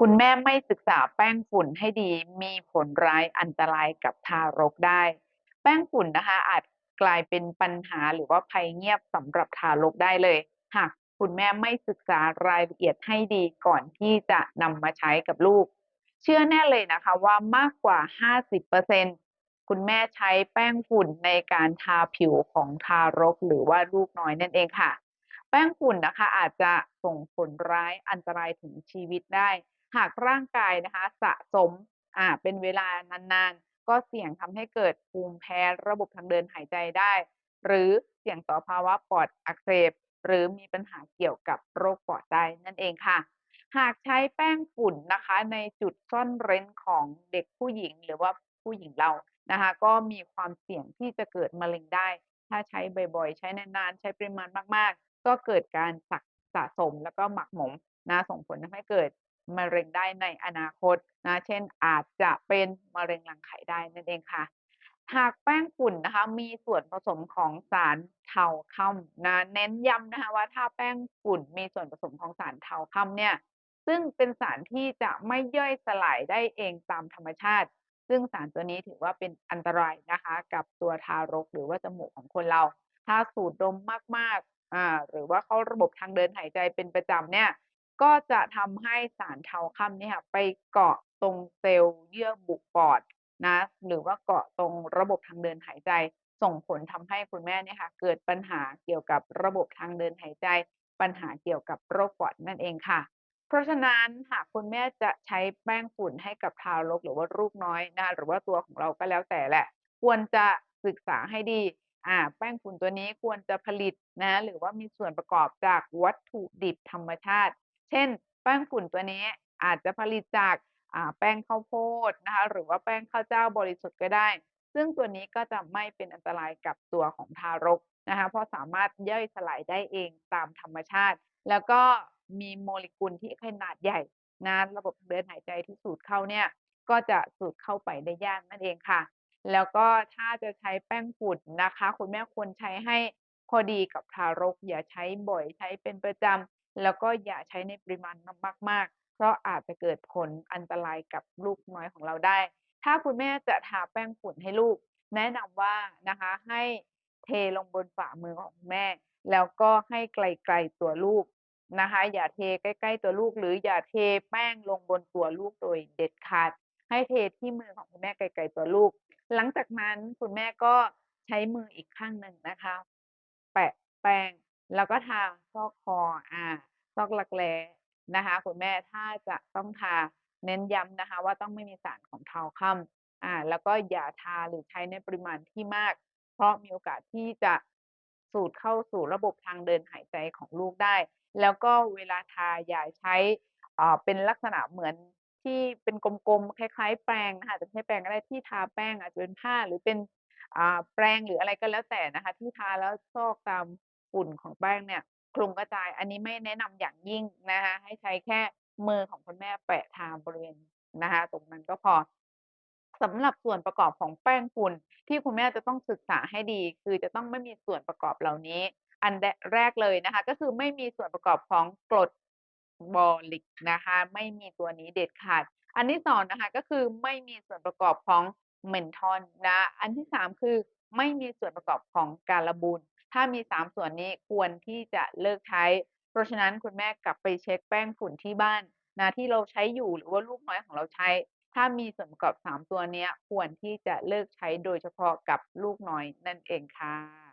คุณแม่ไม่ศึกษาแป้งฝุ่นให้ดีมีผลร้ายอันตรายกับทารกได้ แป้งฝุ่นนะคะ อาจกลายเป็นปัญหาหรือว่าภัยเงียบสำหรับทารกได้เลย หากคุณแม่ไม่ศึกษารายละเอียดให้ดีก่อนที่จะนำมาใช้กับลูก เชื่อแน่เลยนะคะว่ามากกว่า 50%คุณแม่ใช้แป้งฝุ่นในการทาผิวของทารกหรือว่าลูกน้อยนั่นเองค่ะ แป้งฝุ่นนะคะอาจจะส่งผลร้ายอันตรายถึงชีวิตได้ หากร่างกายนะคะสะสมอ่าเป็นเวลานานๆ ก็เสี่ยงทำให้เกิดภูมิแพ้ระบบทางเดินหายใจได้ หรือเสี่ยงต่อภาวะปอดอักเสบ หรือมีปัญหาเกี่ยวกับโรคปอดได้นั่นเองค่ะ หากใช้แป้งฝุ่นนะคะ ในจุดซ่อนเร้นของเด็กผู้หญิงหรือว่าผู้หญิงเรานะคะ ก็มีความเสี่ยงที่จะเกิดมะเร็งได้ ถ้าใช้บ่อยๆ ใช้นานๆ ใช้ปริมาณมากๆ ก็เกิดการสักสะสมแล้วก็หมักหมมนะส่งผลทำให้เกิด มะเร็งได้ในอนาคตนะเช่นอาจจะเป็นมะเร็งรังไข่ได้นั่นเองค่ะ หากแป้งฝุ่นนะคะ มีส่วนผสมของสารเทาค่ำนะเน้นย้ำนะคะว่าถ้าแป้งฝุ่นมีส่วนผสมของสารเทาค่ำเนี่ยซึ่งเป็นสารที่จะไม่ย่อยสลายได้เองตามธรรมชาติ ซึ่งสารตัวนี้ถือว่าเป็นอันตรายนะคะ กับตัวทารกหรือว่าจมูกของคนเรา ถ้าสูดดมมากๆอ่าหรือว่าเข้าระบบทางเดินหายใจเป็นประจำเนี่ย ก็จะทำให้สารเทาค่ำนี่ค่ะไปเกาะตรงเซลล์เยื่อบุปอดนะหรือว่าเกาะตรงระบบทางเดินหายใจ ส่งผลทำให้คุณแม่เนี่ยค่ะเกิดปัญหาเกี่ยวกับระบบทางเดินหายใจ ปัญหาเกี่ยวกับโรคปอดนั่นเองค่ะ เพราะฉะนั้นหากคุณแม่จะใช้แป้งฝุ่นให้กับทารกหรือว่าลูกน้อยนะหรือว่าตัวของเราก็แล้วแต่แหละ ควรจะศึกษาให้ดีอ่าแป้งฝุ่นตัวนี้ควรจะผลิตนะหรือว่ามีส่วนประกอบจากวัตถุดิบธรรมชาติ เช่น แป้งฝุ่นตัวนี้อาจจะผลิตจากแป้งข้าวโพดนะคะหรือว่าแป้งข้าวเจ้าบริสุทธิ์ก็ได้ ซึ่งตัวนี้ก็จะไม่เป็นอันตรายกับตัวของทารกนะคะเพราะสามารถย่อยสลายได้เองตามธรรมชาติ แล้วก็มีโมเลกุลที่ขนาดใหญ่นะระบบทางเดินหายใจที่สูดเข้าเนี่ยก็จะสูดเข้าไปได้ยากนั่นเองค่ะ แล้วก็ถ้าจะใช้แป้งฝุ่นนะคะ คุณแม่ควรใช้ให้พอดีกับทารก อย่าใช้บ่อยใช้เป็นประจำ แล้วก็อย่าใช้ในปริมาณมาก ๆ เพราะอาจจะเกิดผลอันตรายกับลูกน้อยของเราได้ ถ้าคุณแม่จะทาแป้งฝุ่นให้ลูก แนะนำว่านะคะให้เทลงบนฝ่ามือของแม่ แล้วก็ให้ไกลๆตัวลูกนะคะ อย่าเทใกล้ ๆ ตัวลูก หรืออย่าเทแป้งลงบนตัวลูกโดยเด็ดขาด ให้เทที่มือของคุณแม่ไกลๆตัวลูก หลังจากนั้นคุณแม่ก็ใช้มืออีกข้างหนึ่งนะคะ แปะแป้ง แล้วก็ทาซอกคออ่าซอกรักแร้นะคะคุณแม่ถ้าจะต้องทาเน้นย้ำนะคะ ว่าต้องไม่มีสารของเทาค่ำอ่า แล้วก็อย่าทาหรือใช้ในปริมาณที่มาก เพราะมีโอกาสที่จะสูดเข้าสู่ระบบทางเดินหายใจของลูกได้ แล้วก็เวลาทาอย่าใช้อ่าเป็นลักษณะเหมือนที่เป็นกลมๆคล้าย ๆ แปรงนะคะอาจจะใช่แปรงก็ได้ที่ทาแป้งอาจจะเป็นผ้าหรือเป็นอ่าแปรงหรืออะไรก็แล้วแต่นะคะ ที่ทาแล้วซอกตาม ฝุ่นของแป้งเนี่ยคลุมกระจาย อันนี้ไม่แนะนำอย่างยิ่งนะคะให้ใช้แค่มือของคุณแม่แปะทาบริเวณนะคะตรงนั้นก็พอสำหรับส่วนประกอบของแป้งฝุ่นที่คุณแม่จะต้องศึกษาให้ดี คือจะต้องไม่มีส่วนประกอบเหล่านี้ อันแรกเลยนะคะ ก็คือไม่มีส่วนประกอบของกรดบอริกนะคะ ไม่มีตัวนี้เด็ดขาด อันที่2นะคะก็คือไม่มีส่วนประกอบของเมนทอลนะ อันที่3คือไม่มีส่วนประกอบของการบูน ถ้ามี 3 ส่วนนี้ควรที่จะเลิกใช้ เพราะฉะนั้นคุณแม่กลับไปเช็คแป้งฝุ่นที่บ้านนะที่เราใช้อยู่หรือว่าลูกน้อยของเราใช้ ถ้ามีส่วนประกอบ 3 ตัวนี้ควรที่จะเลิกใช้โดยเฉพาะกับลูกน้อยนั่นเองค่ะ